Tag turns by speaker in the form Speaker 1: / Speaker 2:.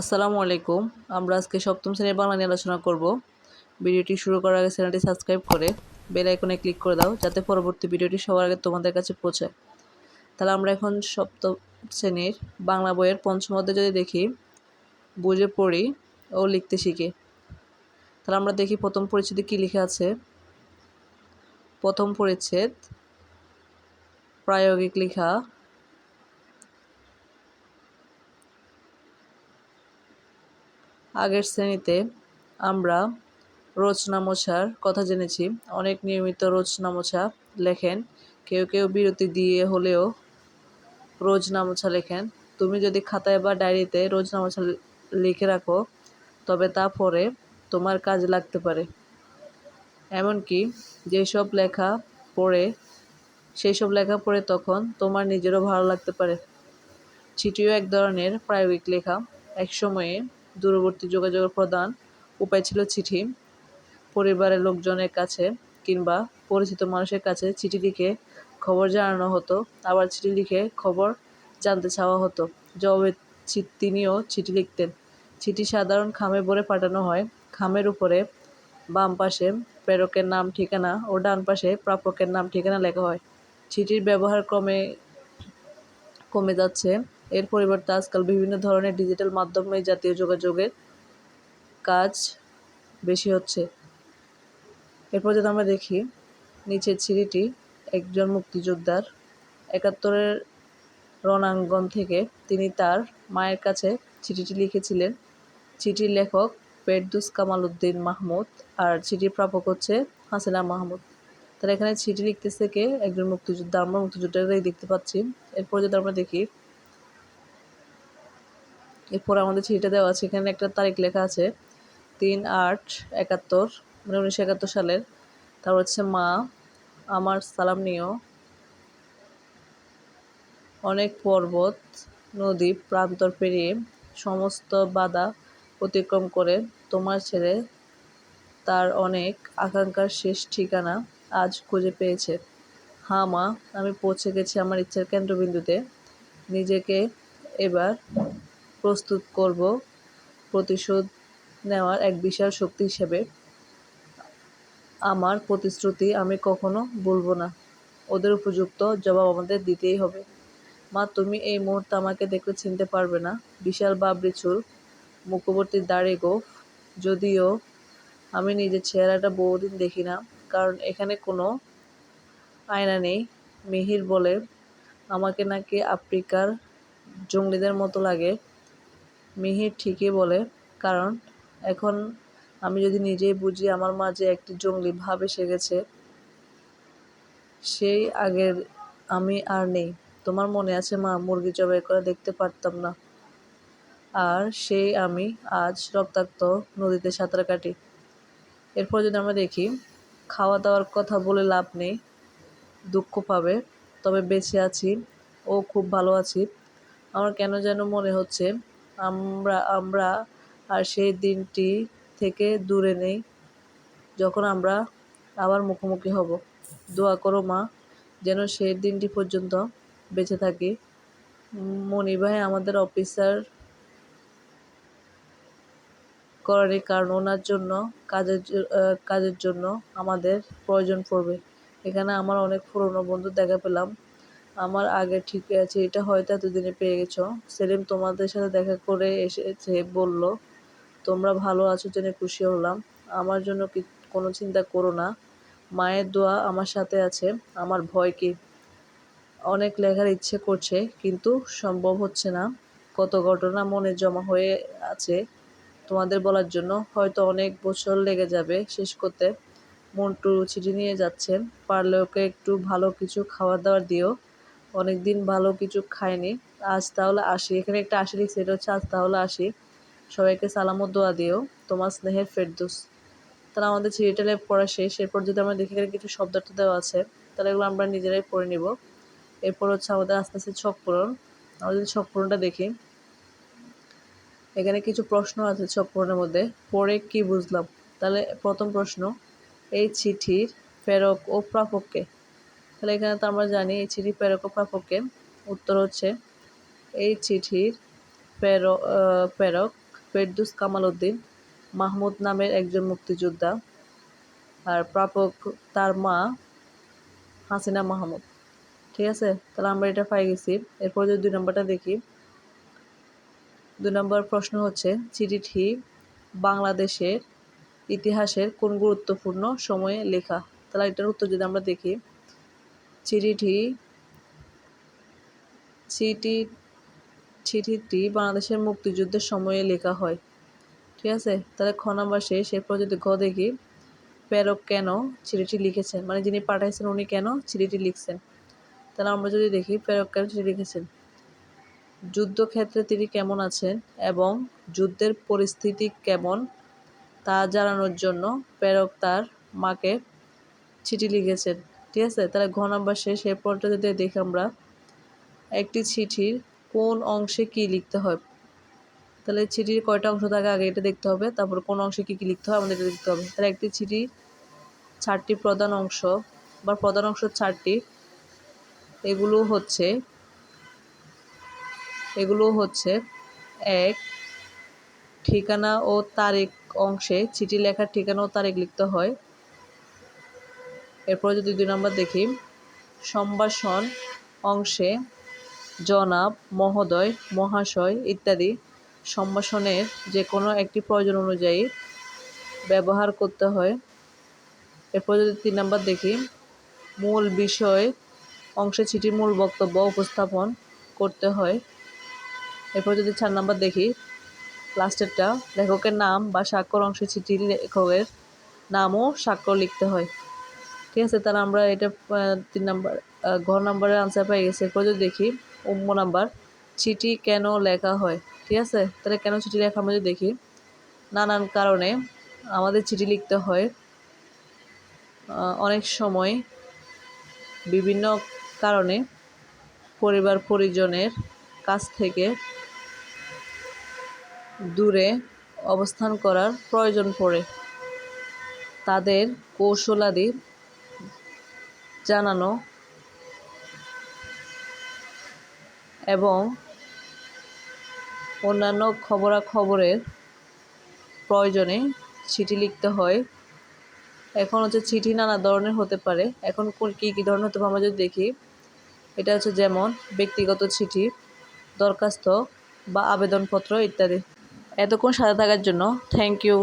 Speaker 1: আসসালামু আলাইকুম। আমরা আজকে সপ্তম শ্রেণির বাংলা নিয়ে আলোচনা করব। ভিডিওটি শুরু করার আগে চ্যানেলটি সাবস্ক্রাইব করে বেল আইকনে ক্লিক করে দাও, যাতে পরবর্তী ভিডিওটি সবার আগে তোমাদের কাছে পৌঁছায়। তাহলে আমরা এখন সপ্তম শ্রেণির বাংলা বইয়ের পঞ্চম অধ্যায় যদি দেখি, বুঝে পড়ি ও লিখতে শিখি। তাহলে আমরা দেখি প্রথম পরিচ্ছেদে কী লিখে আছে। প্রথম পরিচ্ছেদ, প্রায়োগিক লেখা। আগের শ্রেণীতে আমরা রচনা মোছার কথা জেনেছি। অনেক নিয়মিত রচনা মোছা লেখেন। কেউ কেউ বিরতি দিয়ে হলেও রোজ নামোছা লেখেন। তুমি যদি খাতায় বা ডায়েরিতে রোজ নামোছা লিখে রাখো, তবে তা পরে তোমার কাজে লাগতে পারে। এমনকি যেসব লেখা পড়ে সেই সব লেখা পড়ে তখন তোমার নিজেরও ভালো লাগতে পারে। চিঠিও এক ধরনের প্রায়োগিক লেখা। এক সময়ে দূরবর্তী যোগাযোগের প্রধান উপায় ছিল চিঠি। পরিবারের লোকজনের কাছে কিংবা পরিচিত মানুষের কাছে চিঠি লিখে খবর জানানো হতো। আবার চিঠি লিখে খবর জানতে চাওয়া হতো। জবাবে তিনিও চিঠি লিখতেন। চিঠি সাধারণ খামে ভরে পাঠানো হয়। খামের উপরে বাম পাশে প্রেরকের নাম, ঠিকানা ও ডান পাশে প্রাপকের নাম, ঠিকানা লেখা হয়। চিঠির ব্যবহার ক্রমে কমে যাচ্ছে। এর পরিবর্তে আজকাল বিভিন্ন ধরনের ডিজিটাল মাধ্যমে জাতীয় যোগাযোগের কাজ বেশি হচ্ছে। এরপর যদি আমরা দেখি, নিচের চিঠিটি একজন মুক্তিযোদ্ধার একাত্তরের রণাঙ্গন থেকে তিনি তার মায়ের কাছে চিঠিটি লিখেছিলেন। চিঠির লেখক ফেরদুস কামাল উদ্দিন মাহমুদ আর চিঠির প্রাপক হচ্ছে হাসিনা মাহমুদ। তাহলে এখানে চিঠি লিখতেছে কে? একজন মুক্তিযোদ্ধা। আমরা মুক্তিযোদ্ধারাই দেখতে পাচ্ছি। এরপর যদি আমরা দেখি এরপর আমাদের চিঠিটা দেওয়া আছে, এখানে একটা তারিখ লেখা আছে, তিন আট একাত্তর মানে উনিশশো একাত্তর সালের। তারপর হচ্ছে মা, আমার সালাম নিও। অনেক পর্বত, নদী, প্রান্তর পেরিয়ে সমস্ত বাধা অতিক্রম করে তোমার ছেলে তার অনেক আকাঙ্ক্ষার শেষ ঠিকানা আজ খুঁজে পেয়েছে। হ্যাঁ মা, আমি পৌঁছে গেছি আমার ইচ্ছার কেন্দ্রবিন্দুতে। নিজেকে এবার প্রস্তুত করব, প্রতিশোধ নেওয়ার এক বিশাল শক্তি হিসেবে। আমার প্রতিশ্রুতি আমি কখনো ভুলব না। ওদের উপযুক্ত জবাব আমাদের দিতেই হবে। মা, তুমি এই মুহূর্তে আমাকে দেখলে চিনতে পারবে না। বিশাল বাবরি চুল, মুখবর্তী দাড়ি গোফ। যদিও আমি নিজের চেহারাটা বহুদিন দেখি না, কারণ এখানে কোনো আয়না নেই। মিহির বলে, আমাকে নাকি আফ্রিকার জঙ্গলিদের মতো লাগে। মিহির ঠিকই বলে, কারণ এখন আমি যদি নিজেই বুঝি আমার মাঝে একটি জঙ্গলি ভাব এসে গেছে সেই আগের আমি আর নেই। তোমার মনে আছে মা, মুরগি জবাই করে দেখতে পারতাম না। আর সেই আমি আজ রক্তাক্ত নদীতে সাঁতার কাটি। এরপর যদি আমরা দেখি খাওয়া দাওয়ার কথা বলে লাভ নেই, দুঃখ পাবে, তবে বেঁচে আছি ও খুব ভালো আছি। আমার কেন যেন মনে হচ্ছে আমরা আমরা আর সেই দিনটি থেকে দূরে নেই, যখন আমরা আবার মুখোমুখি হব। দোয়া করো মা, যেন সেই দিনটি পর্যন্ত বেঁচে থাকি। মনি ভাই আমাদের অফিসার করেনি কারণ, ওনার জন্য, কাজের কাজের জন্য আমাদের প্রয়োজন পড়বে। এখানে আমার অনেক পুরনো বন্ধু দেখা পেলাম। আমার আগে ঠিক আছে, এটা হয়তো এতদিনে পেয়ে গেছো। সেলিম তোমাদের সাথে দেখা করে এসেছে বলল, তোমরা ভালো আছো জেনে খুশি হলাম। আমার জন্য কি কোনো চিন্তা করো না। মায়ের দোয়া আমার সাথে আছে। আমার ভয় কি? অনেক লেখার ইচ্ছে করছে, কিন্তু সম্ভব হচ্ছে না। কত ঘটনা মনে জমা হয়ে আছে তোমাদের বলার জন্য। হয়তো অনেক বছর লেগে যাবে শেষ করতে। মন্টু চিঠি নিয়ে যাচ্ছেন পারলে ওকে একটু ভালো কিছু খাবার দাবার দিও। অনেক দিন ভালো কিছু খায়নি আজ তাহলে আসি। এখানে একটা আসি লিখছে এটা হচ্ছে, আজ তাহলে আসি। সবাইকে সালাম ও দোয়া দিও। তোমার স্নেহের ফেরদুস। তাহলে আমাদের চিঠিটা পড়া শেষ। এরপর যদি আমরা দেখি এখানে কিছু শব্দার্থ দেওয়া আছে, তাহলে এগুলো আমরা নিজেরাই পড়ে নিব। এরপর হচ্ছে আমাদের আস্তে আস্তে ছক পূরণ। আমরা যদি ছক পূরণটা দেখি, এখানে কিছু প্রশ্ন আছে ছক পূরণের মধ্যে। পড়ে কি বুঝলাম? তাহলে প্রথম প্রশ্ন, এই চিঠির প্রেরক ও প্রাপককে তাহলে এখানে তো আমরা জানি এই চিঠি প্রেরক ও প্রাপককে উত্তর হচ্ছে, এই চিঠির প্রেরক প্রেরক ফেরদুস কামাল উদ্দিন, মাহমুদ নামের একজন মুক্তিযোদ্ধা, আর প্রাপক তার মা হাসিনা মাহমুদ। ঠিক আছে? তাহলে আমরা এটা পাই গেছি। এরপর যদি দুই নম্বরটা দেখি, দুই নম্বর প্রশ্ন হচ্ছে, চিঠিটি বাংলাদেশের ইতিহাসের কোন গুরুত্বপূর্ণ সময়ে লেখা? তাহলে এটার উত্তর যদি আমরা দেখি চিঠিটি, চিঠি, চিঠিটি বাংলাদেশের মুক্তিযুদ্ধের সময়ে লেখা হয়। ঠিক আছে? তাহলে খ নাম্বার শেষ। ঘ দেখি, প্রেরক কেন চিঠিটি লিখেছেন? মানে যিনি পাঠাইছেন উনি কেন চিঠিটি লিখছেন? তাহলে আমরা যদি দেখি, প্রেরক কেন চিঠি লিখেছেন? যুদ্ধক্ষেত্রে তিনি কেমন আছেন এবং যুদ্ধের পরিস্থিতি কেমন তা জানানোর জন্য প্রেরক তার মাকে চিঠি লিখেছেন। ঠিক আছে? তাহলে ঘ নাম্বার শেষ এরপরটা যদি দেখি আমরা, একটি চিঠির কোন অংশে কি লিখতে হয়? তাহলে চিঠির কয়টা অংশ থাকে আগে এটা দেখতে হবে, তারপর কোন অংশে কী কী লিখতে হয় আমাদের এটা দেখতে হবে। তাহলে একটি চিঠি চারটি প্রধান অংশ বা প্রধান অংশ চারটি, এগুলো হচ্ছে এগুলো হচ্ছে এক, ঠিকানা ও তারিখ অংশে চিঠি লেখার ঠিকানা ও তারিখ লিখতে হয়। এরপর যদি দুই নম্বর দেখি, সম্ভাষণ অংশে জনাব, মহোদয়, মহাশয় ইত্যাদি সম্ভাষণের যে কোনো একটি প্রয়োজন অনুযায়ী ব্যবহার করতে হয়। এরপর যদি তিন নম্বর দেখি, মূল বিষয় অংশে চিঠির মূল বক্তব্য উপস্থাপন করতে হয়। এরপর যদি চার নম্বর দেখি লাস্টেরটা লেখকের নাম বা স্বাক্ষর অংশে চিঠির লেখকের নামও স্বাক্ষর লিখতে হয়। ঠিক আছে, তাহলে আমরা এটা তিন নাম্বার ঘর নাম্বারের আনসার পাই গেছি। এরপর যদি দেখি উম্ম নাম্বার, চিঠি কেন লেখা হয়? ঠিক আছে? তাহলে কেন চিঠি লেখা আমরা যদি দেখি, নানান কারণে আমাদের চিঠি লিখতে হয় অনেক সময় বিভিন্ন কারণে পরিবার পরিজনের কাছ থেকে দূরে অবস্থান করার প্রয়োজন পড়ে। তাদের কৌশলাদি জানানো এবং অন্যান্য খবরাখবরের প্রয়োজনে চিঠি লিখতে হয়। এখন হচ্ছে চিঠি নানা ধরনের হতে পারে। এখন কী কী ধরনের হতে পারে আমরা যদি দেখি, এটা হচ্ছে যেমন ব্যক্তিগত চিঠি, দরখাস্ত বা আবেদনপত্র ইত্যাদি। এতক্ষণ সাথে থাকার জন্য থ্যাংক ইউ